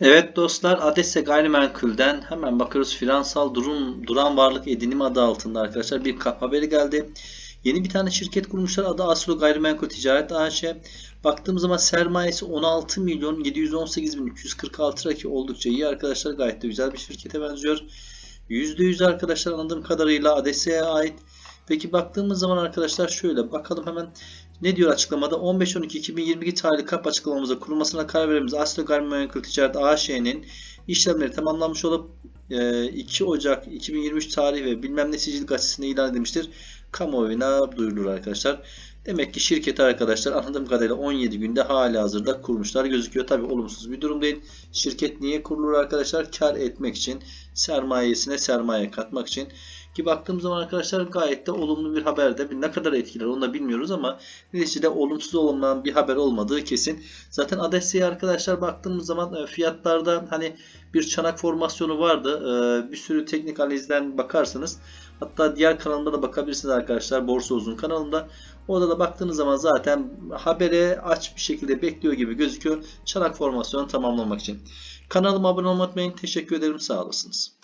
Evet dostlar Adesse Gayrimenkul'den hemen bakıyoruz finansal durum duran varlık edinim adı altında arkadaşlar bir haberi geldi. Yeni bir tane şirket kurmuşlar adı Aslo Gayrimenkul Ticaret AŞ. Baktığımız zaman sermayesi 16 milyon 718 bin 346 lira ki oldukça iyi arkadaşlar gayet de güzel bir şirkete benziyor. %100 arkadaşlar anladığım kadarıyla Adesse'ye ait. Peki baktığımız zaman arkadaşlar şöyle bakalım hemen ne diyor açıklamada? 15-12-2022 tarihli kap açıklamamıza kurulmasına karar verdiğimiz Aslo Gayrimenkul Ticaret AŞ'nin işlemleri tamamlanmış olup e, 2 Ocak 2023 tarihi ve bilmem ne sicil gazetesinde ilan edilmiştir. Kamuoyuna duyurulur arkadaşlar. Demek ki şirketi arkadaşlar anladığım kadarıyla 17 günde hala hazırda kurmuşlar gözüküyor. Tabi olumsuz bir durum değil. Şirket niye kurulur arkadaşlar? Kar etmek için, sermayesine sermaye katmak için. Ki baktığımız zaman arkadaşlar gayet de olumlu bir haber de ne kadar etkiler onu da bilmiyoruz ama neticede olumsuz olumlanan bir haber olmadığı kesin. Zaten Adesse'ye arkadaşlar baktığımız zaman e, fiyatlarda hani bir çanak formasyonu vardı. E, Bir sürü teknik analizden bakarsanız hatta diğer kanalımda da bakabilirsiniz arkadaşlar. Borsa Uzun kanalında. Orada da baktığınız zaman zaten habere aç bir şekilde bekliyor gibi gözüküyor. Çanak formasyonu tamamlamak için. Kanalıma abone olmayı unutmayın. Teşekkür ederim. Sağ olasınız.